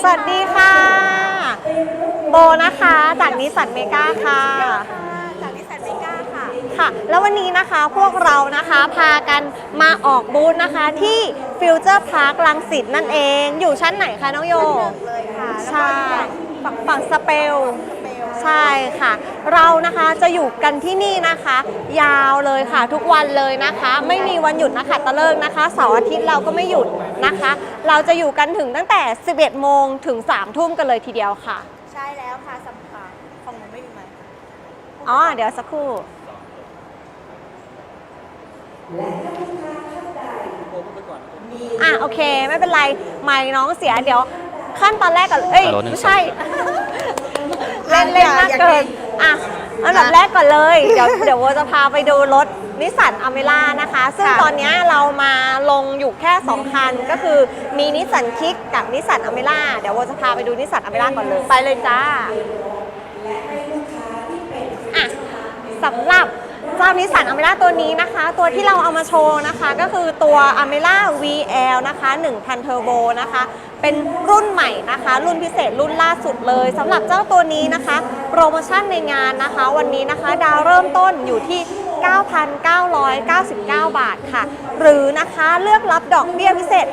สวัสดีค่ะ โบนะคะจากนิสสันเมกาค่ะ จากนิสสันเมกาค่ะ ค่ะ แล้ววันนี้นะคะพวกเรานะคะพากันมาออกบูธนะคะที่ฟิวเจอร์พาร์คลังสิตนั่นเอง อยู่ชั้นไหนคะน้องโยเลยค่ะ ใช่แล้วก็ฝั่งสเปลเปลว ใช่ค่ะ เรานะคะจะอยู่กันที่นี่นะคะ ยาวเลยค่ะทุกวันเลยนะคะ ไม่มีวันหยุดนะคะตะเลิกนะคะเสาร์อาทิตย์เราก็ไม่หยุดนะคะ เราจะอยู่กันถึงตั้งแต่ 11 โมงถึง 3 ทุ่มกันเลยทีเดียวค่ะ ใช่แล้วค่ะสำคัญของหนูไม่มีไหมอ๋อเดี๋ยวสักครู่ อะโอเค ไม่เป็นไร ไม่น้องเสียเดี๋ยวขั้นตอนแรกก่อนเอ้ย ฮัลโหลหนึ่ง ไม่ใช่เล่ นเล่นมากเกินอะอันดับแรกก่อนเลย เดี๋ยวเดี๋ยวโวจะพาไปดูรถนิสสันอเมร่านะคะ ซึ่งตอนเนี้ยเรามาลงอยู่แค่ 2 คัน ก็คือมีนิสสันคิกกับนิสสันอเมร่าเดี๋ยวโวจะพาไปดูนิสสันอเมร่าก่อนเลย ไปเลยจ้าอะสำหรับ เจ้านิสสันอเมร่าตัวนี้นะคะ ตัวที่เราเอามาโชว์นะคะ ก็คือตัวอเมร่า VL นะคะ1,000 Turbo นะคะ เป็นรุ่นใหม่นะคะ รุ่นพิเศษรุ่นล่าสุดเลยสำหรับเจ้าตัวนี้นะคะ โปรโมชั่นในงานนะคะ วันนี้นะคะ ดาวเริ่มต้นอยู่ที่ 9,999 บาทค่ะ หรือนะคะเลือกรับดอกเบี้ยพิเศษ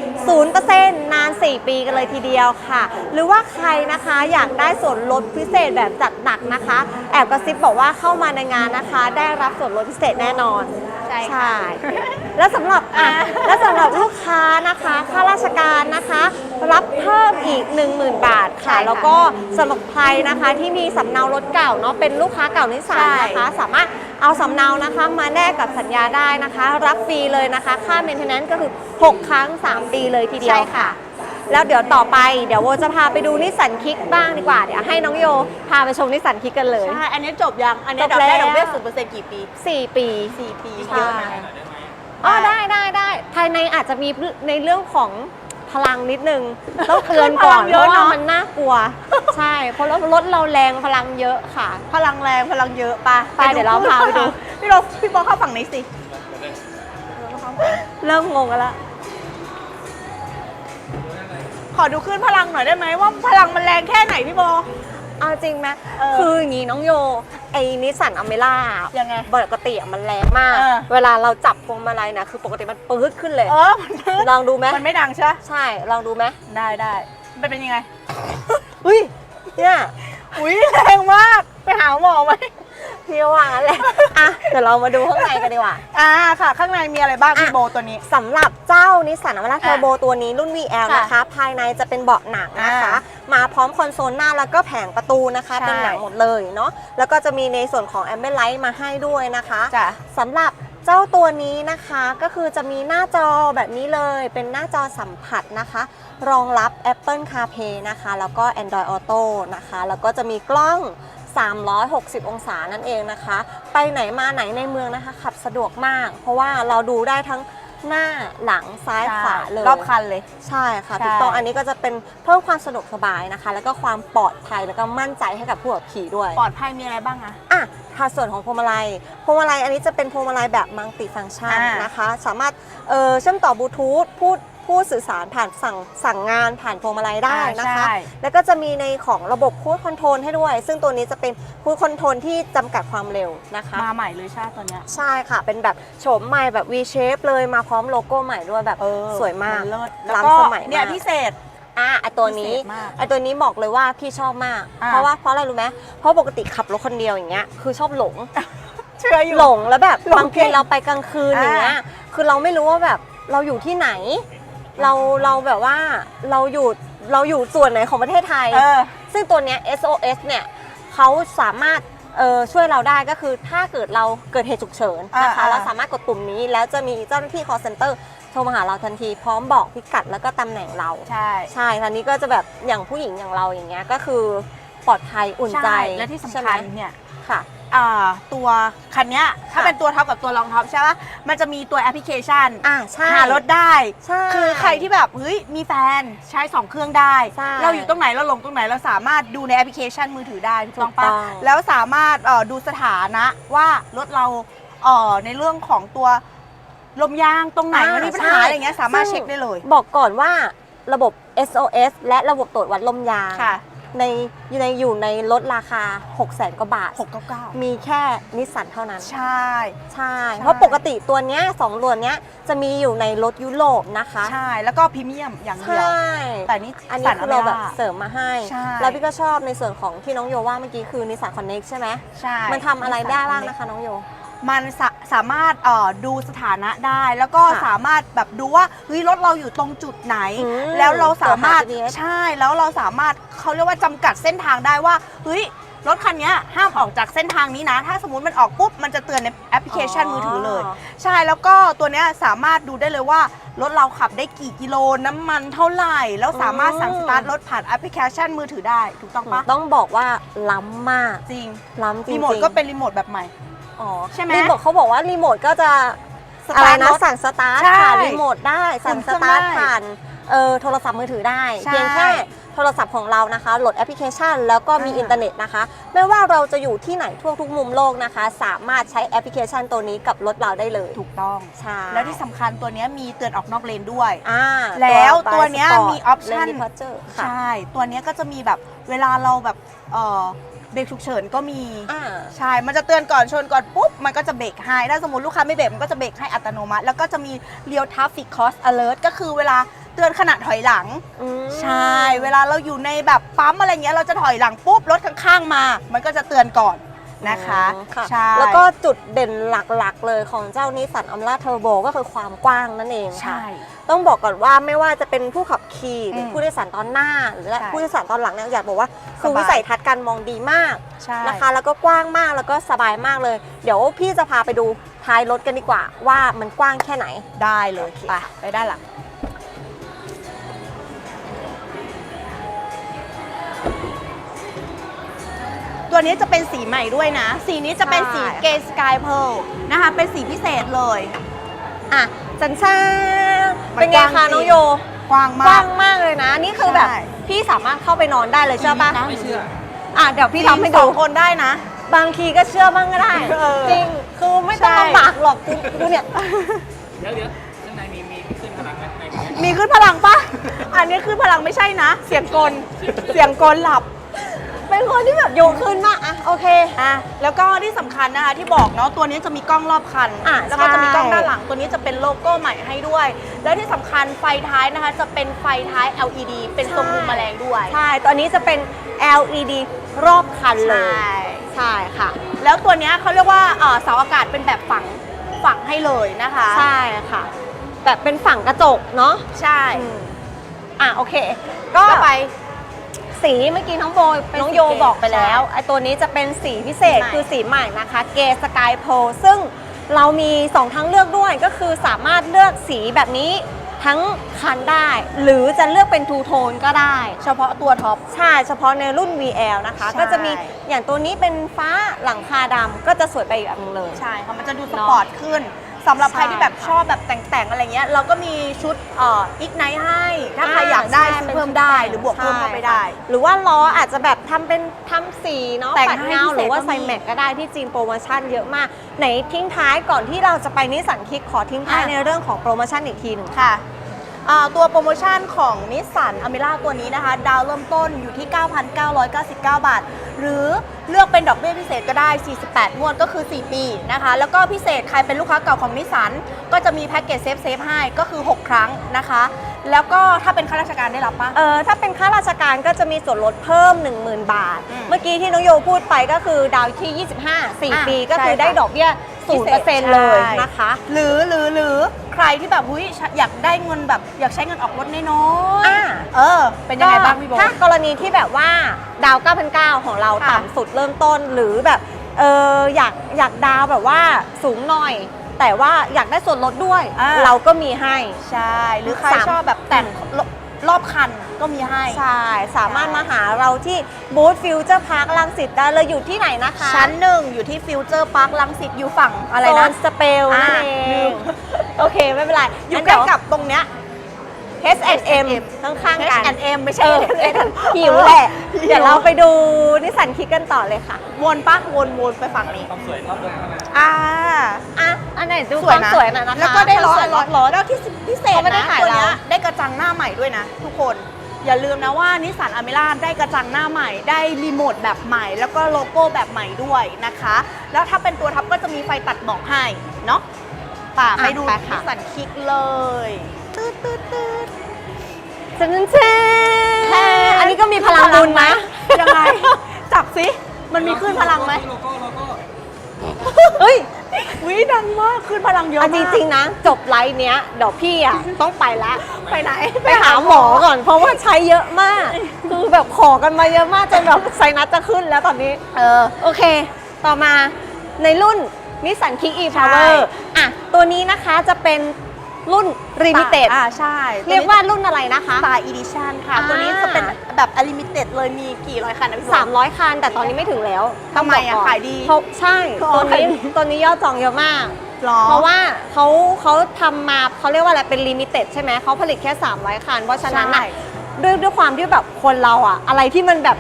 0%นาน 4 ปีกันเลยทีเดียวค่ะ หรือว่าใครนะคะอยากได้ส่วนลดพิเศษแบบจัดหนักนะคะ แอบกระซิบบอกว่าเข้ามาในงานนะคะ ได้รับส่วนลดพิเศษแน่นอนใช่ค่ะแล้วสำหรับอะและสำหรับลูกค้านะคะข้าราชการนะคะ รับเพิ่มอีก 10,000 บาทค่ะใช่ค่ะ แล้วก็สำหรับใครนะคะที่มีสำเนารถเก่าเนาะเป็นลูกค้าเก่านิสสันนะคะ สามารถ เอาสำเนานะคะมาแลกกับสัญญาได้นะคะ รับฟรีเลยนะคะ ค่าเมนเทนแนนซ์ก็คือ 6 ครั้ง 3 ปีเลยทีเดียวค่ะ แล้วเดี๋ยวต่อไปเดี๋ยวโวจะพาไปดูนิสสันคิกบ้างดีกว่า เดี๋ยวให้น้องโยพาไปชมนิสสันคิกกันเลย ใช่ อันนี้จบยัง อันนี้จบดอกได้แล้วดอกเบี้ยศูนย์เปอร์เซ็นต์กี่ปี 4 ปีสี่ปีใช่เยอะนะอ๋อได้ได้ได้ภายในอาจจะมีในเรื่องของพลังนิดนึงต้องเตือนก่อนพลังเยเพอะราะว่าเนอะมันน่ากลัว ใช่ เพราะรถรถเราแรงพลังเยอะค่ะ พลังแรงพลังเยอะปะไปเดี๋ยวเราพาไปดู พี่โรพี่โบเข้าฝั่งนี้สิเริ่มงงกันละขอดูขึ้นพลังหน่อยได้ไหมว่าพลังมันแรงแค่ไหนพี่โบ เอาจริงไหมเออคืออย่างนี้น้องโย ไอ้นิสสันอเมร่ายังไงปกติอะมันแรงมาก เออ เวลาเราจับพวงมาลัยนะ คือปกติมันปื๊ดขึ้นเลย เออมันลองดูไหมมันไม่ดังใช่ปะใช่ ลองดูไหมได้ได้มันเป็นยังไง อุ้ย เนี่ยอุ้ยแรงมาก ไปหาหมอไหมพี่ว่างั้นแหละอะเดี๋ยวเรามาดูข้างในกันดีกว่า อ่าค่ะ ข้างในมีอะไรบ้างอะพี่โบตัวนี้ สำหรับเจ้านิสสันอเมร่าเทอร์โบอะตัวนี้รุ่น VL ค่ะนะคะ ภายในจะเป็นเบาะหนังนะคะอ่ามาพร้อมคอนโซลหน้าแล้วก็แผงประตูนะคะ ใช่เป็นหนังหมดเลยเนาะแล้วก็จะมีในส่วนของแอมเบ l ไลท์มาให้ด้วยนะคะจ้ะ สำหรับ เจ้าตัวนี้นะคะก็คือจะมีหน้าจอแบบนี้เลยเป็นหน้าจอสัมผัสนะคะ รองรับ Apple CarPlay นะคะ แล้วก็ Android Auto นะคะ แล้วก็จะมีกล้อง 360 องศานั่นเองนะคะ ไปไหนมาไหนในเมืองนะคะ ขับสะดวกมาก เพราะว่าเราดูได้ทั้ง หน้าหลังซ้ายขวาเลยรอบคันเลย ใช่ค่ะใช่ถูกต้องอันนี้ก็จะเป็นเพิ่มความสะดวกสบายนะคะ แล้วก็ความปลอดภัยแล้วก็มั่นใจให้กับผู้ขับขี่ด้วย ปลอดภัยมีอะไรบ้างอะอะค่ะส่วนของพวงมาลัยพวงมาลัยอันนี้จะเป็นพวงมาลัยแบบมัลติฟัง c t ชันอ่านนะคะ สามารถเอ่อเชื่อมต่อบลูทูธพูด พูดสื่อสารผ่านสั่งสั่งงานผ่านพวงมาลัยได้นะคะใช่ แล้วก็จะมีในของระบบพูดคอนโทรลให้ด้วย ซึ่งตัวนี้จะเป็นพูดคอนโทรลที่จำกัดความเร็วนะคะ มาใหม่เลยใช่ตัวเนี้ยใช่ค่ะ เป็นแบบโฉมใหม่แบบ V shape เลยมาพร้อมโลโก้ใหม่ด้วยแบบเออสวยมากนเลิศแล้วล้ำก็สมัยเนี่ยมากพิเศษ อะไอตัวนี้ พิเศษมากไอตัวนี้บอกเลยว่าพี่ชอบมาก อะ เพราะว่าเพราะอะไรรู้ไหมเพราะปกติขับรถคนเดียวอย่างเงี้ยคือชอบหลง เชื่ออยู่ หลงแล้วแบบหลงบางทีเก่งเราไปกลางคืนอย่างเงี้ยอ่าคือเราไม่รู้ว่าแบบเราอยู่ที่ไหน เราเราแบบว่าเราอยู่เราอยู่ส่วนไหนของประเทศไทย เออ ซึ่งตัวเนี้ย SOS เนี่ยเขาสามารถเอ่อช่วยเราได้ก็คือถ้าเกิดเราเกิดเหตุฉุกเฉินนะคะอ่าๆเราสามารถกดปุ่มนี้ แล้วจะมีเจ้าหน้าที่ call center โทรมาหาเราทันทีพร้อมบอกพิกัดแล้วก็ตำแหน่งเรา ใช่ ใช่ทันนี้ก็จะแบบอย่างผู้หญิงอย่างเราอย่างเงี้ยก็คือ ปลอดภัยอุ่นใจใช่และที่สำใช่คัญไหมเนี่ยค่ะ อ่าตัวคันเนี้ยถ้าค่ะ เป็นตัวท็อปกับตัวรองท็อปใช่ปะมันจะมีตัวแอปพลิเคชันอ่าใช่หารถได้ ใช่ คือใครที่แบบเฮ้ยมีแฟนใช้2เครื่องได้ ใช่เราอยู่ตรงไหนเราลงตรงไหนเราสามารถดูในแอปพลิเคชันมือถือได้ถูกต้องถูกต้ปะอง แล้วสามารถเอ่อดูสถานะว่ารถเราเอ่อในเรื่องของตัวลมยางตรงไหนมันมีปัญหาอะไรเงี้ยสามารถเช็คได้เลย บอกก่อนว่าระบบ SOS และระบบตรวจวัดลมยาง ค่ะ ในอยู่ในอยู่ในรถราคา 6 0 0 0 0 0กว่าบาท 699 มีแค่นิสสันเท่านั้น ใช่ ใช่ เพราะปกติตัวเนี้ยสองตัวเนี้ยจะมีอยู่ในรถยุโรปนะคะ ใช่ แล้วก็พรีเมียมอย่างใชเดียว่แต่นี่อันนี้คือเราแบบเสริมมาให้ใช่แล้วพี่ก็ชอบในส่วนของที่น้องโยว่าเมื่อกี้คือนิสสันคอนเน็กใช่ไหมใช่ มันทำอะไรได้บ้างนะคะน้องโย มันสา สามารถเอ่อดูสถานะได้ แล้วก็ค่ะสามารถแบบดูว่าเฮ้ยรถเราอยู่ตรงจุดไหน อืมแล้วเราสามารถตัวหา GPS ใช่แล้วเราสามารถเขาเรียกว่าจำกัดเส้นทางได้ว่าเฮ้ยรถคันเนี้ยห้ามออกจากเส้นทางนี้นะ ถ้าสมมติมันออกปุ๊บมันจะเตือนในแอปพลิเคชันมือถือเลย ใช่แล้วก็ตัวเนี้ยสามารถดูได้เลยว่ารถเราขับได้กี่กิโลน้ำมันเท่าไหร่ แล้วสามารถสั่งสตาร์ทรถผ่านแอปพลิเคชันมือถือได้ถูกต้องปะต้องบอกว่าล้ำมากจริงล้ำจริงๆ รีโมทก็เป็นรีโมทแบบใหม่ อ๋อใช่ไหม รีโมทเขาบอกว่ารีโมทก็จะสอะไรตาร์ทนะรถ สั่งสตาร์ทใช่ผ่านรีโมทได้สั่งอุ่นเครื่สองตาร์ทได้ผ่านเออโทรศัพท์มือถือได้ ใช่เพียงแค่โทรศัพท์ของเรานะคะ โหลดแอปพลิเคชัน แล้วก็มีอ่า อินเทอร์เน็ตนะคะ ไม่ว่าเราจะอยู่ที่ไหนทั่วทุกมุมโลกนะคะ สามารถใช้แอปพลิเคชันตัวนี้กับรถเราได้เลยถูกต้อง ใช่แล้วที่สำคัญตัวเนี้ยมีเตือนออกนอกเลนด้วย อ่าแล้วตัวเนี้ยมี option เลนพัเจอร์ค่ะ ใช่ ตัวเนี้ยก็จะมีแบบเวลาเราแบบเออ เบรกฉุกเฉินก็มีอ่า ใช่ มันจะเตือนก่อนชนก่อนปุ๊บ มันก็จะเบรกให้ถ้าสมมติลูกค้าไม่เบรกมันก็จะเบรกให้อัตโนมัติ แล้วก็จะมี real traffic cost alert ก็คือเวลาเตือนขณะถอยหลัง อืมใช่ เวลาเราอยู่ในแบบปั๊มอะไรเงี้ยเราจะถอยหลังปุ๊บรถข้างๆมา มันก็จะเตือนก่อนนะคะอืมค่ะใช่ แล้วก็จุดเด่นหลักๆเลยของเจ้านิสสันอัม r าเทอร์โบก็คือความกว้างนั่นเองค่ะ ใช่ ต้องบอกก่อนว่าไม่ว่าจะเป็นผู้ขับขี่หรืออมผู้โดยสารตอนหน้า หรือใช่ผู้โดยสารตอนหลังเนี่ยอยากบอกว่าคือสบายวิสัยทัศน์การมองดีมากใช่นะคะแล้วก็กว้างมากแล้วก็สบายมากเลย เดี๋ยวพี่จะพาไปดูท้ายรถกันดีกว่า ว่ามันกว้างแค่ไหนได้เลยโอเคไปไปด้านหลังตัวนี้จะเป็นสีใหม่ด้วยนะ สีนี้จะเป็นสีเกสกายเพลนะคะเป็นสีพิเศษเลยอะ จันซ่ามันเป็นไงกว้างคะจริง น้องโยกว้างกมาว้าก งมากเลยนะ นี่คือแบบใช่ พี่สามารถเข้าไปนอนได้เลยใช่ปะไม่เชื่อ อะเดี๋ยวพี่ทำให้สดูองคนได้นะ บางทีก็เชื่อบ้างก็ได้ เออจริงคือไม่ต้องใช่ ลำบากหรอกกูกูเนี่ย เดี๋ยวเดี๋ยวข้างในมีมีขึ้นพลังไหมในนี้มีขึ้นพลังปะ อันนี้ขึ้นพลังไม่ใช่นะ เสียงกล เสียงกลหลับ เป็นคนที่แบบโยงขึ้นมากอะโอเคอะ แล้วก็ที่สำคัญนะคะที่บอกเนาะตัวนี้จะมีกล้องรอบคัน อะแล้วก็จะมีกล้องใช่ด้านหลังตัวนี้จะเป็นโลโก้ใหม่ให้ด้วย แล้วที่สำคัญไฟท้ายนะคะจะเป็นไฟท้าย LED เป็นทรงมุมแมลงด้วย ใช่ ตอนนี้จะเป็น LED รอบคันเลย ใช่ค่ะ แล้วตัวเนี้ยเขาเรียกว่าเอ่อเสาอากาศเป็นแบบฝังฝังให้เลยนะคะ ใช่ค่ะ แบบเป็นฝั่งกระจกเนาะใช่ อืมอะโอเค ก็ก็ไป สีเมื่อกี้น้องโบเป็นน้องสีโยเกรดบอกไปแล้วใช่ไอ้ตัวนี้จะเป็นสีพิเศษใหม่คือสีใหม่นะคะ เกสกายโพซึ่งเรามี 2 ทั้งเลือกด้วยก็คือสามารถเลือกสีแบบนี้ทั้งคันได้ หรือจะเลือกเป็นทูโทนก็ได้ เฉพาะตัวท็อปใช่เฉพาะในรุ่น VL นะคะใช่ก็จะมีอย่างตัวนี้เป็นฟ้าหลังคาดำก็จะสวยไปอีกอันหนึงเลย ใช่ค่ะมันจะดูสเนอะปอร์ตขึ้น สำหรับใช่ใครที่แบบชอบแบบแต่งๆอะไรเงี้ยเราก็มีชุดเอ่ออีกไนท์ให้ ถ้าใครอยากได้ใช่ซื้อป็นเพิ่มได้ชุหรือบวกเพิ่มเข้าไปได้ใช่ค่ะหรือว่าล้ออาจจะแบบทำเป็นทำสีเนาะแต่งปัดให้เงาพิเศษหรือว่าก็มี ใส่แม็กก็ได้ที่จีนโปรโมชั่นเยอะมาก ไหนทิ้งท้ายก่อนที่เราจะไปนิสสันคิกขอทิ้งท้ายอะในเรื่องของโปรโมชั่นอีกทีหนึ่งค่ะอ่า ตัวโปรโมชั่นของนิสสันอเมร่าตัวนี้นะคะ ดาวเริ่มต้นอยู่ที่ 9,999 บาท หรือเลือกเป็นดอกเบี้ยพิเศษก็ได้ 48 งวดก็คือ 4 ปีนะคะ แล้วก็พิเศษใครเป็นลูกค้าเก่าของนิสสันก็จะมีแพ็กเกจเซฟเซฟให้ก็คือ 6 ครั้งนะคะ แล้วก็ถ้าเป็นข้าราชการได้รับปะเออถ้าเป็นข้าราชการก็จะมีส่วนลดเพิ่ม 10,000 บาทอืมเมื่อกี้ที่น้องโยพูดไปก็คือดาวที่ 25อะ4ปีก็คือใช่ค่ะได้ดอกเบี้ยพิเศษ0%เลยใช่นะคะ หรือหรือห รือใครที่แบบอุ้ยอยากได้เงินแบบ อยากใช้เงินออกรถน้อยอ่า ๆเออ เป็นยังไงบ้างพี่โบ ถ้ากรณีที่แบบว่าดาว 9,900 ของเราค่ะต่ำสุดเริ่มต้นหรือแบบเอออยากอยากดาวแบบว่าสูงหน่อย แต่ว่าอยากได้ส่วนลดด้วย อ่า เราก็มีให้ ใช่ หรือใครสาม ชอบแบบแต่งรรอบคันก็มีให้ ใช่ สามารถมาหาเราที่บูธฟิวเจอร์พาร์คลังสิตได้เลยอยู่ที่ไหนนะคะชั้นหนึ่งอยู่ที่ฟิวเจอร์พาร์คลังสิตอยู่ฝั่งอะไรโซนะนสเปลนั่นอ่าเอลืง ม โอเค ไม่เป็นไรอยู่งั้นใกล้เดี๋วกับตรงเนี้ย H&M ข้างๆกัน H&M ไม่ใช่ เออ H&M หิวแหละ หิว เดี๋ยวเราไปดูนิสสันคิกกันต่อเลยค่ะ วนปะวนวนไปฝั่งนี้ ความสวยรอบเดิมเท่านั้นอ่า อะ อันไหนดูสควยวามนะสวยหน่อยนะคะแล้วก็ได้ล้อความสวยล้อล้อแล้วที่พิเศษเขาไม่ได้นะขายตัวเนี้ยเรา ได้กระจังหน้าใหม่ด้วยนะ ทุกคน อย่าลืมนะว่านิสสันอเมร่าได้กระจังหน้าใหม่ ได้รีโมทแบบใหม่ แล้วก็โลโก้แบบใหม่ด้วยนะคะ แล้วถ้าเป็นตัวท็อปก็จะมีไฟตัดหมอกให้เนาะ ป่าอะไปดูไปนิค่ะสสันคิกเลยตืดตืดตืดเจนเจนอันนี้ก็มีพลังบุญนะยังไง จับสิ มันมีขึ้นพลังไหมโลโก้โลโก้เฮ้ย วิดังมากขึ้นพลังเยอะเอามากจริงๆนะ จบไลฟ์เนี้ยเดี๋ยวพี่อะ ต้องไปละ ไปไหน ไปหาหมอก่อน เพราะว่าใช้เยอะมาก คือแบบขอกันมาเยอะมากจนแบบไซนัสจะขึ้นแล้วตอนนี้ เออ โอเค ต่อมาในรุ่น นิสสันคิกอีใช่พาวเวอร์อะตัวนี้นะคะจะเป็นรุ่นลิมิเต็ดอ่าใช่ เรียกว่ารุ่นอะไรนะคะสไตล์อีดิชั่นค่ะอ่าตัวนี้จะเป็นแบบอลิมิเต็ดเลยมีกี่ร้อยคันนะพี่บอล300คัน แต่ตอนนี้ไม่ถึงแล้วทำไมอะต้งบกก่นขายดีเพราะใช่อ๋อตัวนี้ขายดีตัวนี้ยอดจองเยอะมากหรอเพราะว่าเขาเขาทำมาเขาเรียกว่าอะไรเป็นลิมิเต็ดใช่ไหมเขาผลิตแค่ 300 คัน เพราะฉะนั้นใช่น่ะด้วยด้วยความที่แบบคนเราอะอะไรที่มันแบบ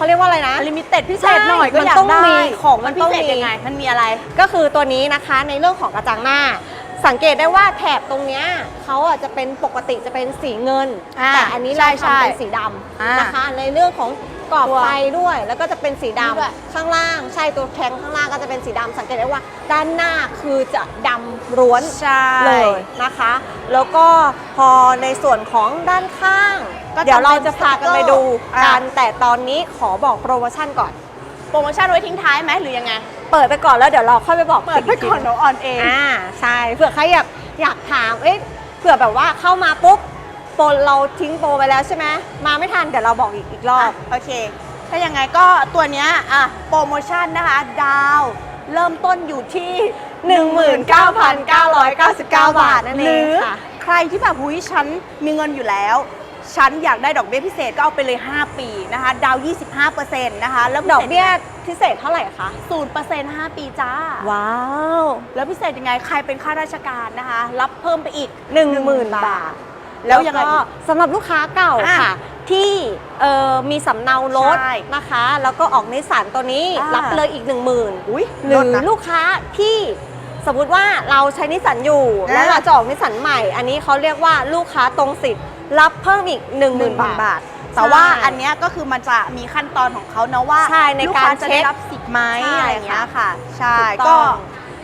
เขาเรียกว่าอะไรนะอลิมิเต็ดพิเศษใช่หน่อยก็มันอยากต้องได้มีของมันพิต้องเศษมียังไง มันมีอะไร ก็คือตัวนี้นะคะในเรื่องของกระจังหน้า สังเกตได้ว่าแถบตรงเนี้ยเขาอะจะเป็นปกติจะเป็นสีเงินอ่าแต่อันนี้ใช่เราใช่ทำเป็นสีดอ่าำนะคะ ในเรื่องของ กรอบตัวไฟด้วย แล้วก็จะเป็นสีดนี่ด้วยำข้างล่าง ใช่ตัวแทงข้างล่างก็จะเป็นสีดำสังเกตได้ว่าด้านหน้าคือจะดำร้วนใช่ เลยนะคะ แล้วก็พอในส่วนของด้านข้าง ก็จะเดี๋ยวเราจะพากันไปดูอ่ากันแต่ตอนนี้ขอบอกโปรโมชั่นก่อน โปรโมชั่นไว้ทิ้งท้ายไหมหรือยังไง เปิดไปก่อนแล้วเดี๋ยวเราค่อยไปบอกเปิดไปก่อนเดี๋ยวออนเอง อ่าใช่เผื่อใครอยากอยากถามเอ๊ะเผื่อแบบว่าเข้ามาปุ๊บโปรเราทิ้งโปรไปแล้วใช่ไหมมาไม่ทันเดี๋ยวเราบอกอีกอีกรอบ โอเค ถ้ายังไงก็ตัวเนี้ยอะโปรโมชั่นนะคะ ดาวเริ่มต้นอยู่ที่ 19,999 บาทนั่นหเอรืงอค่ะ ใครที่แบบหุยฉันมีเงินอยู่แล้ว ฉันอยากได้ดอกเบี้ยพิเศษก็เอาไปเลย 5 ปีนะคะ ดาว 25%นะคะ แล้วดอกเบี้ยพิเศษเท่าไหร่คะ 0% 5 ปีจ้า ว้าว แล้วพิเศษยังไง ใครเป็นข้าราชการนะคะ รับเพิ่มไปอีก 10,000 บาท แล้วยังไงก็สำหรับลูกค้าเก่าอะค่ะ ที่เอ่อมีสำเนารถใช่นะคะ แล้วก็ออกในสารตัวนี้อ่ารัรับเลยอีก 1 0,000อุ้ยหรืลอดนะลูกค้าที่สมมติว่าเราใช้นิสสันอยู่อ่าแล้วเราจะออกนิสสันใหม่ อันนี้เขาเรียกว่าลูกค้าตรงสิทธิ์ รับเพิ่มอีก1หนึ่ง0,000พันบาบาททแต่ว่าใช่อันเนี้ยก็คือมันจะมีขั้นตอนของเขานะว่าใช่ในลูการค้จะเช็ได้ครับสิทธิ์ไหมใช่อะไรอย่างเงี้ยค่ะ ใช่ถูก็ต้อง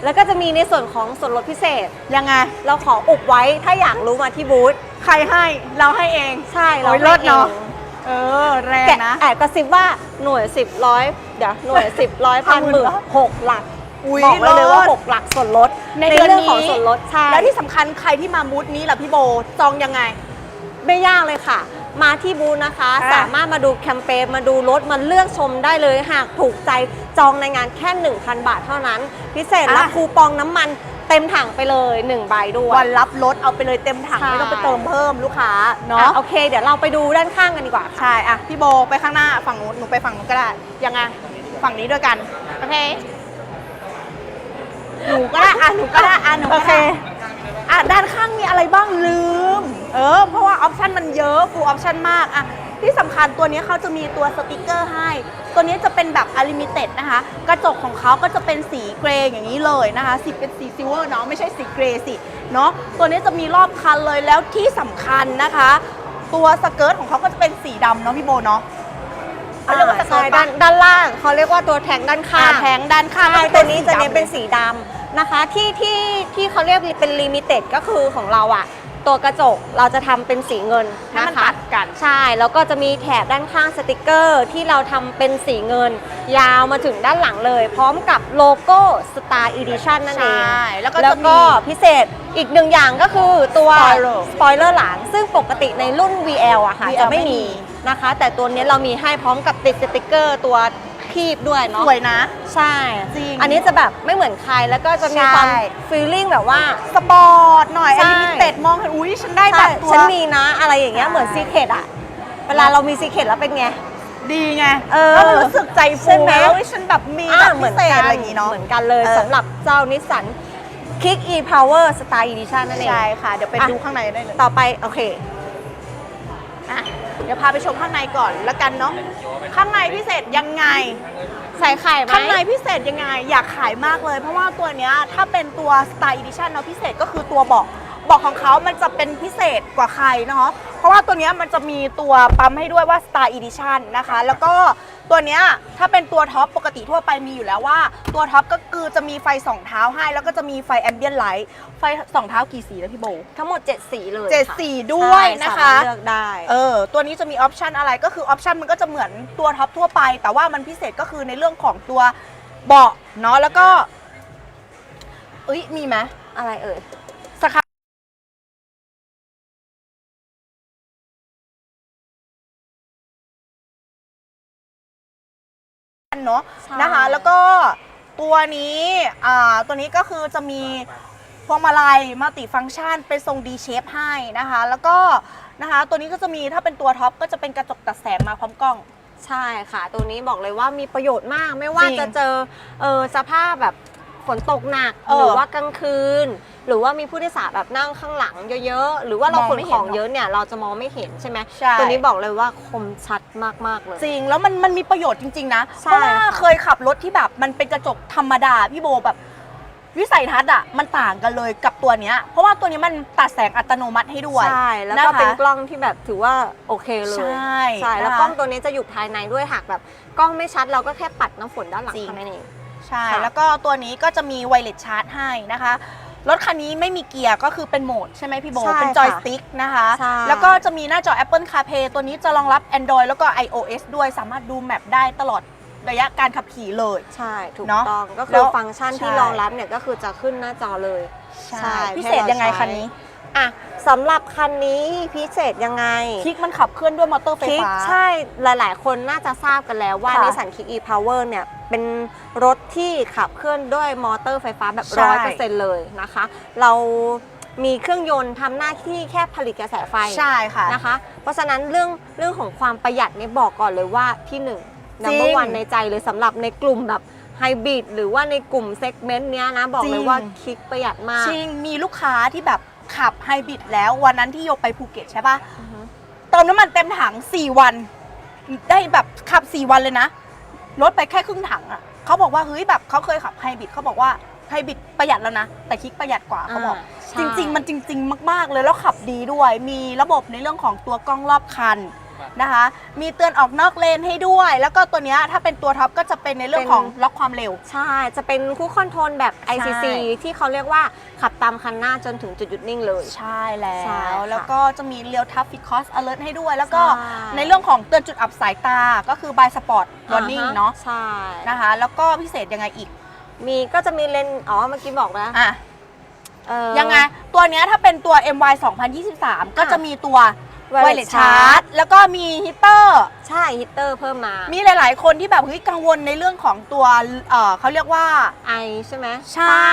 แล้วก็จะมีในส่วนของส่วนลดพิเศษ ยังไง เราขออุบไว้ถ้าอยากรู้มาที่บูธใครให้เราให้เองใช่เราโอ้ยให้เลิศเนอะองเออ แรงแกะนะ แอบกระซิบว่าหน่วยสิบร้อยเดี๋ยวหน่วยสิบร้อยพันพันหหมื่มื่นนเหรอหกหลักอุ๊ยบอกไว้เลยว่าเลิศหกหลักส่วนลดในเดือนเรื่องของนี้ส่วนลดใช่ แล้วที่สำคัญใครที่มาบูธนี้ล่ะพี่โบจองยังไง ไม่ยากเลยค่ะ มาที่บูธนะคะ อะ สามารถมาดูแคมเปญมาดูรถมาเลือกชมได้เลยหากถูกใจจองในงานแค่ 1,000 บาทเท่านั้น พิเศษรับคูปองน้ำมันเต็มถังไปเลย1ใบด้วย วันรับรถเอาไปเลยเต็มถังใช่ ไม่ต้องไปเติมเพิ่มลูกค้าเนาะเนาะโอเค เดี๋ยวเราไปดูด้านข้างกันดีกว่าค่ะ ใช่อะพี่โบไปข้างหน้าฝั่งนู้นหนูไปฝั่งนู้นก็ได้ยังไงฝั่งนี้ด้วยกันโอเคหนูก็ได้อะหนูก็ได้อะหนูก็โอเคได้ อะด้านข้างมีอะไรบ้างลืม เออ เพราะว่าออปชันมันเยอะฟูลออปชันมากอะที่สำคัญตัวนี้เขาจะมีตัวสติกเกอร์ให้ ตัวนี้จะเป็นแบบอลิมิเต็ดนะคะ กระจกของเขาก็จะเป็นสีเกรย์อย่างนี้เลยนะคะ สีเป็นสีซิลเวอร์เนาะไม่ใช่สีเกรย์สิ เนาะตัวนี้จะมีรอบคันเลยแล้วที่สำคัญนะคะ ตัวสเกิร์ตของเขาก็จะเป็นสีดำเนาะพี่โบเนาะเขาเรียกว่าสเกิใช่ร์ตด้าปะนด้านล่างเขาเรียกว่าตัวแทงด้านข้าอ่างแทงด้านข้างใช่ก็ตัวนี้จะเน้นเป็นดำสีดำ นะคะที่ที่ที่เขาเรียกเป็นลิมิเต็ดก็คือของเราอะตัวกระจกเราจะทำเป็นสีเงินให้มันนะคะตัดกัน ใช่แล้วก็จะมีแถบด้านข้างสติกเกอร์ที่เราทำเป็นสีเงิน ยาวมาถึงด้านหลังเลย พร้อมกับโลโก้ Star Edition นั่นเองใช่แล้วก็แล้จะวมีก็พิเศษอีกหนึ่งอย่างก็คือตัว Spoiler สปอยเลอร์หลัง ซึ่งปกติในรุ่น VL อะค่ะ VL จะไม่ไม่มี มีนะคะ แต่ตัวนี้เรามีให้พร้อมกับติดสติกเกอร์ตัว คีบด้วยเนาะสวยนะ ใช่ จริง อันนี้จะแบบไม่เหมือนใครแล้วก็จะมีใช่ความฟีลลิ่งแบบว่า สปอร์ตหน่อยใช่อลิมิเต็ดมองเห็นอุ้ยฉันได้แบใช่บตัว ฉันมีนะอะไรอย่างเงี้ยใช่ เหมือนซีเคดอะเวลาเรามีซีเคดแล้วเป็นไง ดีไงเออแล้วมันรู้สึกใจใช่ฟูไหม แล้วอุ๊ยฉันแบบมีแบบพิเศษอะไรอย่างงี้เนาะ เหมือนกันเลยเออ สำหรับเจ้านิสสัน Kick e Power Style Edition นั่นเอง ใช่ค่ะ เดี๋ยวไปอะ ดูข้างในได้เลย ต่อไป โอเค อะ เดี๋ยวพาไปชมข้างในก่อนแล้วกันเนาะข้างในพิเศษยังไง ใส่ไข่ไหมข้างในพิเศษยังไงอยากขายมากเลย เพราะว่าตัวเนี้ยถ้าเป็นตัวสไตล์ดิชั่นเนาะพิเศษก็คือตัวเบอก เบอกของเขามันจะเป็นพิเศษกว่าใครเนาะเพราะว่าตัวเนี้ยมันจะมีตัวปั๊มให้ด้วยว่า Star Edition นะคะ แล้วก็ตัวเนี้ยถ้าเป็นตัวท็อปปกติทั่วไปมีอยู่แล้วว่า ตัวท็อปก็คือจะมีไฟสองเท้าให้ แล้วก็จะมีไฟแอมเบียนไลท์ไฟสองเท้ากี่สีนะพี่โบทั้งหมด 7 สีเลยเจ็ดค่ะสีด้วยใช่นะสาคะ มารถเลือกได้ เออ ตัวนี้จะมีออปชันอะไรก็คือออปชันมันก็จะเหมือนตัวท็อปทั่วไป แต่ว่ามันพิเศษก็คือในเรื่องของตัวเบาะเนาะแล้วก็เอ้ยมีไหมอะไรเอ่ย เนาะใช่ นะคะ แล้วก็ตัวนี้อ่าตัวนี้ก็คือจะมีพวงมาลัยมัลติฟังก์ชันเป็นทรง D shape ให้นะคะ แล้วก็นะคะตัวนี้ก็จะมีถ้าเป็นตัวท็อปก็จะเป็นกระจกตัดแสงมาพร้อมกล้อง ใช่ค่ะ ตัวนี้บอกเลยว่ามีประโยชน์มาก ไม่ว่าจริงจะเจอเออสภาพแบบ ฝนตกหนักเออหรือว่ากลางคืน หรือว่ามีผู้โดยสารแบบนั่งข้างหลังเยอะๆ หรือว่าเรามองขนไม่ขเห็นองเนอะเยอะเนี่ยเราจะมองไม่เห็นใช่ไหมใช่ ตัวนี้บอกเลยว่าคมชัดมากๆเลย จริงแล้วมันมันมีประโยชน์จริง ๆ นะ ใช่เพราะว่าค่ะ เคยขับรถที่แบบมันเป็นกระจกธรรมดาพี่โบแบบ วิสัยทัศน์อะมันต่างกันเลยกับตัวเนี้ย เพราะว่าตัวนี้มันตัดแสงอัตโนมัติให้ด้วย ใช่แล้วนะก็คะเป็นกล้องที่แบบถือว่าโอเคเลยใช่ใช่แล้วนะคะ กล้องตัวนี้จะอยู่ภายในด้วยหากแบบ กล้องไม่ชัดเราก็แค่ปัดน้ำฝนด้านหลังจริง เท่านั้นเอง ใช่ ค่ะแล้วก็ตัวนี้ก็จะมีไวเลสชาร์จให้นะคะ รถคันนี้ไม่มีเกียร์ก็คือเป็นโหมดใช่ไหมพี่โบ ใช่เป็นจอยสติ๊กนะคะ ใช่ แล้วก็จะมีหน้าจอ Apple CarPlay ตัวนี้จะรองรับ Android แล้วก็ iOS ด้วยสามารถดูแมปได้ตลอดระยะการขับขี่เลย ใช่ ถูกเนอะต้องก็แล้คือวฟังก์ชันที่ใช่ รองรับเนี่ยก็คือจะขึ้นหน้าจอเลย ใช่ พิเศษยังไงให้เราใช้คันนี้ อะสำหรับคันนี้พิเศษยังไงคลิกมันขับเคลื่อนด้วยมอเตอร์ไฟคิกฟ้า ใช่หลาย ๆ คนน่าจะทราบกันแล้วว่าค่ะนิสสันคิก e-power เนี่ย เป็นรถที่ขับเคลื่อนด้วยมอเตอร์ไฟฟ้าแบบใช่ร้อยเปอร์เซ็นต์เลยนะคะ เรามีเครื่องยนต์ทำหน้าที่แค่ผลิตกระแสไฟ ใช่ค่ะ นะคะ เพราะฉะนั้นเรื่องเรื่องของความประหยัดเนี่ยบอกก่อนเลยว่าที่หนึ่งจรินังมเบอร์วันในใจเลยสำหรับในกลุ่มแบบไฮบริดหรือว่าในกลุ่มเซกเมนต์เนี้ยนะ บอกจริงเลยว่าคลิกประหยัดมาก จริงมีลูกค้าที่แบบ ขับไฮบริดแล้ววันนั้นที่โยกไปภูเก็ตใช่ปะอือฮึ เติมน้ำมันเต็มถัง 4 วัน ได้แบบขับ 4 วันเลยนะลดไปแค่ครึ่งถังอะเขาบอกว่าเฮ้ยแบบเขาเคยขับไฮบริดเขาบอกว่าไฮบริดประหยัดแล้วนะ แต่คลิกประหยัดกว่าเขาบอกใช่จริง ๆ มันจริง ๆ มาก ๆ เลยแล้วขับดีด้วย มีระบบในเรื่องของตัวกล้องรอบคัน นะคะ มีเตือนออกนอกเลนให้ด้วย แล้วก็ตัวเนี้ยถ้าเป็นตัวท็อปก็จะเป็นในเรื่องของล็อกความเร็ว ใช่ จะเป็นคู่คอนโทรลแบบ ICC ใช่ ที่เขาเรียกว่าขับตามคันหน้าจนถึงจุดหยุดนิ่งเลย ใช่แล้ใช่ว ค่ะแล้วก็จะมีเรียลทัฟฟิคอสอเลิร์ให้ด้วย แล้วก็ใช่ ในเรื่องของเตือนจุดอับสายตาก็คือบายสปอร์ตวอร์นิ่งอ่ฮเนาะใช่ นะคะ แล้วก็พิเศษยังไงอีกมีก็จะมีเลนส์อ๋อเมื่อกี้บอกแล้วอะเอ่อ ยังไง ตัวเนี้ยถ้าเป็นตัว MY 2023 ก็จะมีตัว Wireless ไวเลสชาร์จแล้วก็มีฮีเตอร์ใช่ฮิตเตอร์เพิ่มมา มีหลาย ๆ คนที่แบบเฮ้ยกังวลในเรื่องของตัวเอ่อเขาเรียกว่าไอใช่ไหมใช่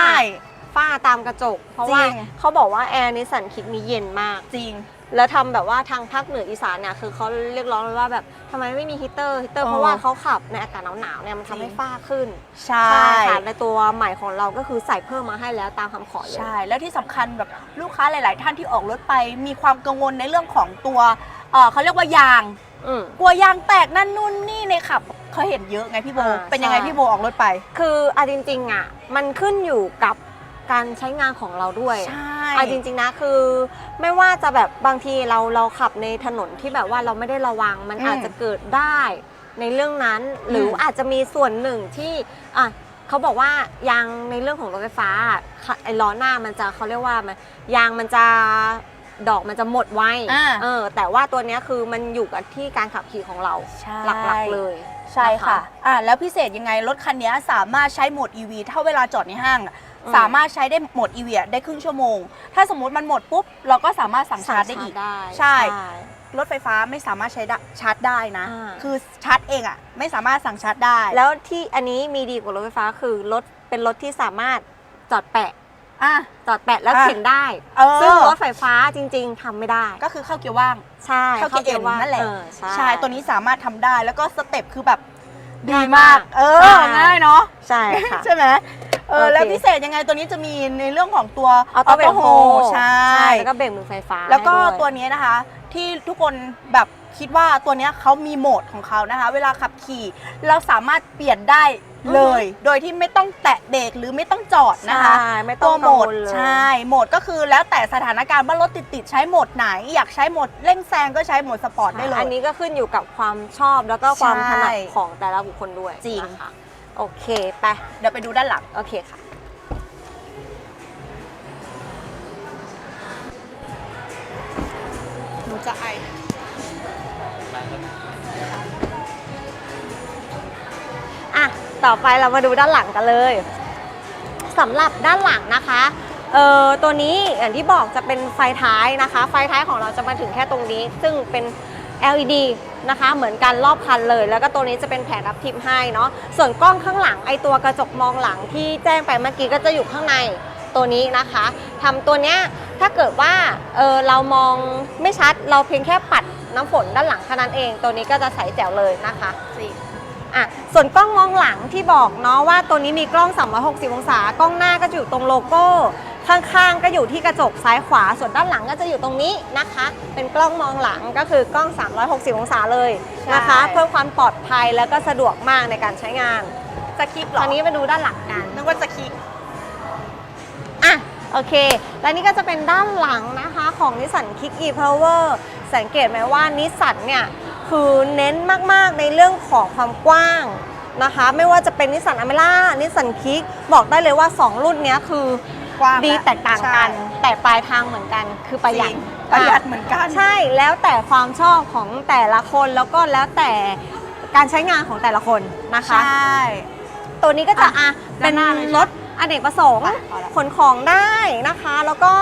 ฝ้าฝ้าตามกระจก เพราะว่าจริงเขาบอกว่าแอร์นิสสันคิกนี้เย็นมากจริง แล้วทำแบบว่าทางภาคเหนืออีสานเนี่ยคือเขาเรียกร้องเลยว่าแบบทำไมไม่มีฮีตเตอร์ฮีตเตอร์เออเพราะว่าเขาขับในอากาศหนาวๆเนี่ยมันจริทำงให้ฝ้าขึ้น ใช่ค่ะในตัวใหม่ของเราก็คือใส่เพิ่มมาให้แล้วตามคำขอเลยใช่ แล้วที่สำคัญแบบลูกค้าหลาย ๆ ท่านที่ออกรถไปมีความกังวลในเรื่องของตัวเอ่อเขาเรียกว่ายางอืมกลัวยางแตกนั่นนู่นนี่ในขับเคยเห็นเยอะไงพี่โบอ่าเป็นยังไงใช่พี่โบออกรถไป คือเอาจริงๆอะมันขึ้นอยู่กับการใช้งานของเราด้วย ใช่ เอาจริง ๆนะคือไม่ว่าจะแบบบางทีเราเราขับในถนนที่แบบว่าเราไม่ได้ระวังมันอืมอาจจะเกิดได้ในเรื่องนั้น หรืออาจจะมีส่วนหนึ่งที่อะเขาบอกว่ายางในเรื่องของรถไฟฟ้าค่ะไอ้ล้อหน้ามันจะเขาเรียกว่ามันยางมันจะดอกมันจะหมดไวอ่า เออ แต่ว่าตัวเนี้ยคือมันอยู่กับที่การขับขี่ของเราใช่ หลักๆเลยใช่ค่ะนอ่าแล้วพิเศษยังไง รถคันนี้สามารถใช้โหมด EV ถ้าเวลาจอดในห้างอะอืม สามารถใช้ได้โหมด EV อะได้ครึ่งชั่วโมง ถ้าสมมติมันหมดปุ๊บ เราก็สามารถสั่งชาร์จได้อีกได้ใช่ รถไฟฟ้าไม่สามารถใช้ได้ชาร์จได้นะอ่าคือชาร์จเองอะไม่สามารถสั่งชาร์จได้ แล้วที่อันนี้มีดีกว่ารถไฟฟ้าคือรถเป็นรถที่สามารถจอดแปะอะจอดแปะแล้วอะเข็นได้เออซึ่งรถไฟฟ้าจริง ๆทำไม่ได้ ก็คือเข้าเกียร์ว่าง ใช่ เข้าเกียร์เอ็นว่างนั่นแหละเออใช่ใช่ ตัวนี้สามารถทำได้ แล้วก็สเต็ปคือแบบ ดีง่ายมามากกเอใช่อง่ายเนาะ ใช่ค่ะ ใช่ไหมเออโอเคแล้วพิเศษยังไงตัวนี้จะมีในเรื่องของตัวออโต้เบรกโฮใช่ แล้วก็เบรกมือไฟฟ้า แล้วก็ให้ด้วยตัวนี้นะคะ ที่ทุกคนแบบคิดว่าตัวเนี้ยเขามีโหมดของเขานะคะ เวลาขับขี่ เราสามารถเปลี่ยนได้ เลย โดยที่ไม่ต้องแตะเบรกหรือไม่ต้องจอดนะคะใช่ไม่ต้องตัวโหมดกังวลเลย ใช่โหมดก็คือแล้วแต่สถานการณ์ว่ารถติดๆใช้โหมดไหน อยากใช้โหมดเร่งแซงก็ใช้โหมดสปอร์ตได้เลย อันนี้ก็ขึ้นอยู่กับความชอบแล้วก็ความถนัดใช่ของแต่ละบุคคลด้วยจริง นะคะโอเคไปเดี๋ยวไปดูด้านหลัง โอเคค่ะ หนูจะไอ อะ ต่อไปเรามาดูด้านหลังกันเลยสำหรับด้านหลังนะคะเอ่อตัวนี้อย่างที่บอกจะเป็นไฟท้ายนะคะ ไฟท้ายของเราจะมาถึงแค่ตรงนี้ ซึ่งเป็น LED นะคะเหมือนกันรอบคันเลย แล้วก็ตัวนี้จะเป็นแผงรับทิมให้เนาะส่วนกล้องข้างหลังไอตัวกระจกมองหลังที่แจ้งไปเมื่อกี้ก็จะอยู่ข้างในตัวนี้นะคะทำตัวเนี้ยถ้าเกิดว่าเออเรามองไม่ชัดเราเพียงแค่ปัดน้ำฝนด้านหลังแค่นั้นเอง ตัวนี้ก็จะใสแจ๋วเลยนะคะ อะส่วนกล้องมองหลังที่บอกเนาะว่าตัวนี้มีกล้อง 360 องศากล้องหน้าก็จะอยู่ตรงโลโก้ ข้างๆ ก็อยู่ที่กระจกซ้ายขวา ส่วนด้านหลังก็จะอยู่ตรงนี้นะคะ เป็นกล้องมองหลังก็คือกล้อง 360 องศาเลยนะคะ ใช่ เพื่อความปลอดภัยแล้วก็สะดวกมากในการใช้งานจะคลิกเหรตออนนี้มาดูด้านหลังกัน นึกว่าจะคลิกอะโอเค และนี่ก็จะเป็นด้านหลังนะคะของนิสสันคิก e power สังเกตไหมว่านิสสันเนี่ย คือเน้นมากๆในเรื่องของความกว้างนะคะ ไม่ว่าจะเป็นนิสสันอเมร่านิสสันคิกบอกได้เลยว่า 2 รุ่นเนี้ยคือกว้างดีและแตกต่างกันใช่แต่ปลายทางเหมือนกัน คือประหยัดจริงประหยัดเหมือนกัน ใช่แล้วแต่ความชอบของแต่ละคนแล้วก็แล้วแต่การใช้งานของแต่ละคนนะคะ ใช่ ตัวนี้ก็จะอะอะเป็นด้านหน้าเลยรถอเนกประสงค์ไปเอาละขนของได้นะคะ แล้วก็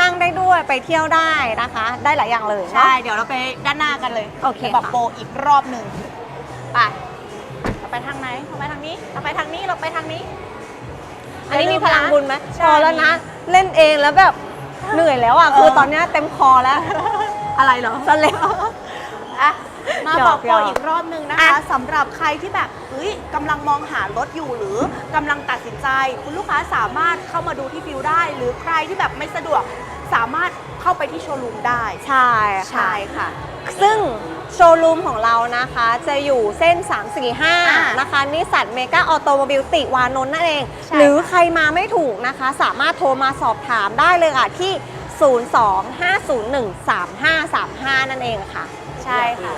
นั่งได้ด้วยไปเที่ยวได้นะคะ ได้หลายอย่างเลยเนาะใช่ เดี๋ยวเราไปด้านหน้ากันเลยโอเคแบบค่ะ โปรอีกรอบหนึ่งไปเราไปทางไหนเราไปทางนี้เราไปทางนี้เราไปทางนี้ อันนี้มีพลังบุญไหมใช่พอแล้วนะ เล่นเองแล้วแบบเหนื่อยแล้วอะ เออ คือตอนเนี้ยเต็มคอแล้วอะไรเหรอ สเลวอะ มาหยบออกกหยโปอรกอีกรอบหนึ่งนะอะคะสำหรับใครที่แบบเฮ้ยกำลังมองหารถอยู่หรือกำลังตัดสินใจ คุณลูกค้าสามารถเข้ามาดูที่ฟิวได้ หรือใครที่แบบไม่สะดวกสามารถเข้าไปที่โชว์รูมได้ ใช่ค่ะใช่ค่ะ ซึ่งโชว์รูมของเรานะคะจะอยู่เส้น 345 นะคะนิสสันเมกาออโตโมบิลติวานนท์นั่นเองใช่หรือใครมาไม่ถูกนะคะ สามารถโทรมาสอบถามได้เลยค่ะที่ 02-501-3535 นั่นเองค่ะ ใช่ค่ะ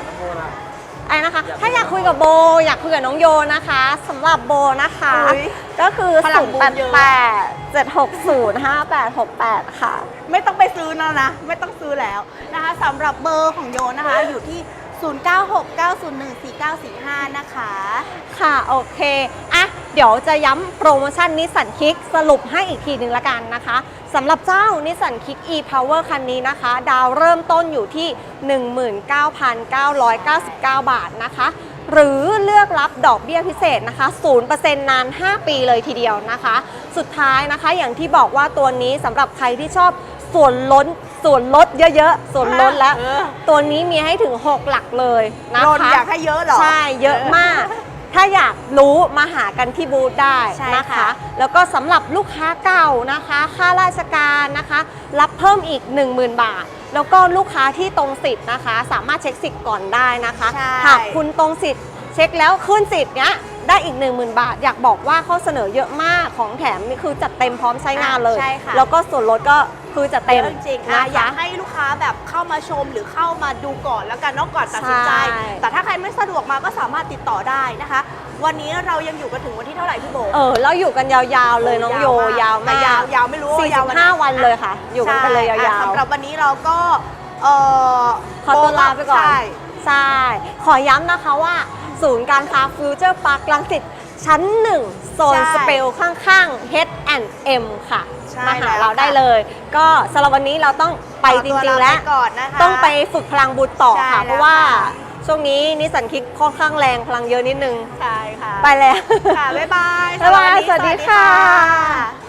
ไอ้นะคะ ถ้าอยากคุยกับโบ อยากคุยกับน้องโยนะคะสำหรับโบนะคะ อุ๊ยก็คือ พลังบุญเยอะ088 760 5868 ค่ะ ไม่ต้องไปซื้อแล้วนะ ไม่ต้องซื้อแล้วนะคะสำหรับเบอร์ของโยนะคะ อยู่ที่ 0969014945 นะคะ ค่ะ โอเค อะ เดี๋ยวจะย้ำโปรโมชั่นนิสสันคิกสรุปให้อีกทีหนึ่งละกันนะคะสำหรับเจ้านิสสันคิก e-power คันนี้นะคะ ดาวเริ่มต้นอยู่ที่ 19,999 บาทนะคะหรือเลือกรับดอกเบี้ยพิเศษนะคะ 0%นาน 5 ปีเลยทีเดียวนะคะ สุดท้ายนะคะอย่างที่บอกว่าตัวนี้สำหรับใครที่ชอบส่วนล้นส่วนลดเยอะๆ ส่วนลดแล้วเออตัวนี้มีให้ถึง 6 หลักเลยนะโดนคะอยากให้เยอะเหรอ ใช่ เยอะมาก ถ้าอยากรู้มาหากันที่บูธได้ใช่นะคะค่ะแล้วก็สำหรับลูกค้าเก่านะคะ ค่าราชการนะคะ รับเพิ่มอีก 10,000 บาท แล้วก็ลูกค้าที่ตรงสิทธิ์นะคะ สามารถเช็คสิทธิ์ก่อนได้นะคะ ใช่ หากคุณตรงสิทธิ์เช็คแล้วขึ้นสิทธิ์เนี้ย ได้อีก 10,000 บาท อยากบอกว่าข้อเสนอเยอะมากของแถมนี่คือจัดเต็มพร้อมใช้งานเลย ใช่ค่ะ แล้วก็ส่วนลดก็คือจัดเต็เต็มมจริงๆนะอะอยาคะ กให้ลูกค้าแบบเข้ามาชมหรือเข้ามาดูก่อนแล้วกันเนอกก่อนตัดสินใจ ใช่ แต่ถ้าใครไม่สะดวกมาก็สามารถติดต่อได้นะคะ วันนี้เรายังอยู่กันถึงวันที่เท่าไหร่พี่โบเออแล้วอยู่กันยาวๆเลยน้องโยยาวแต่มากยาวยาวไม่รู้ว่ายาววันไหน45วันเลยค่ะ อยู่กันไปเลยยาใช่อะวสำหรับวันนี้เราก็เอ่อๆขอตัวลาไปก่อน ใช่ ใช่ ขอย้ำนะคะว่า ศูนย์การค้าฟิวเจอร์พาร์คลังสิตชั้น1โซนใช่สเปลข้างๆ H&M ค่ะใช่มาหาแล้วเราได้ค่ะเลย ก็สำหรับวันนี้เราต้องไปจริงๆ แล้วขอตัาไปก่อนนะคะต้องไปฝึกพลังบุญต่อค่ะใช่แล้วเพราะว่าค่ะช่วงนี้นิสสันคิกค่อนข้างแรงพลังเยอะนิดนึง ใช่ค่ะ ไปแล้ว ค่ะ บ๊ายบายบ๊ายบายำหรับนนี้สวัสดีค่ะ